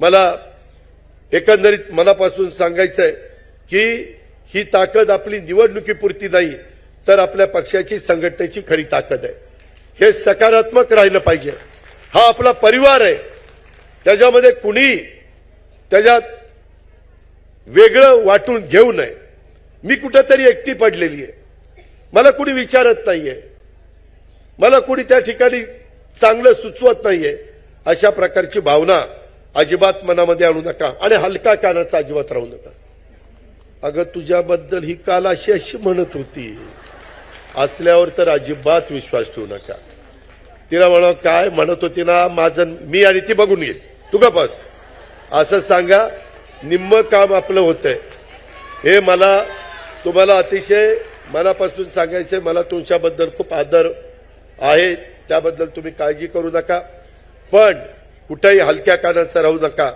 मला एकंदरीत मनापासून सांगायचं आहे की ही ताकद आपली निवडणुकीपुरती नाही तर आपल्या पक्षाची संघटनेची खरी ताकद आहे. हे सकारात्मक राहिलं पाहिजे. हा आपला परिवार आहे. त्याच्यामध्ये कुणी त्याच्यात वेगळं वाटून घेऊ नये. मी कुठेतरी एकटी पडलेली आहे. मला कुणी विचारत नाहीये. मला कुणी त्या ठिकाणी चांगलं सुचवत नाहीये अशा प्रकारची भावना अजिबात मनामध्ये आणू नका आणि हलका कानाचा अजिबात राहू नका. अगं तुझ्याबद्दल ही काल अशी अशी म्हणत होती. असल्यावर तर अजिबात विश्वास ठेवू नका. तिला म्हणा काय म्हणत होती ना माझं मी आणि ती बघून घे. तू का बस. असं सांगा निम्म काम आपलं होतंय. हे मला तुम्हाला अतिशय मनापासून सांगायचंय मला तुमच्याबद्दल खूप आदर आहे. त्याबद्दल तुम्ही काळजी करू नका. पण कुठेही हलक्या कानाचं राहू नका.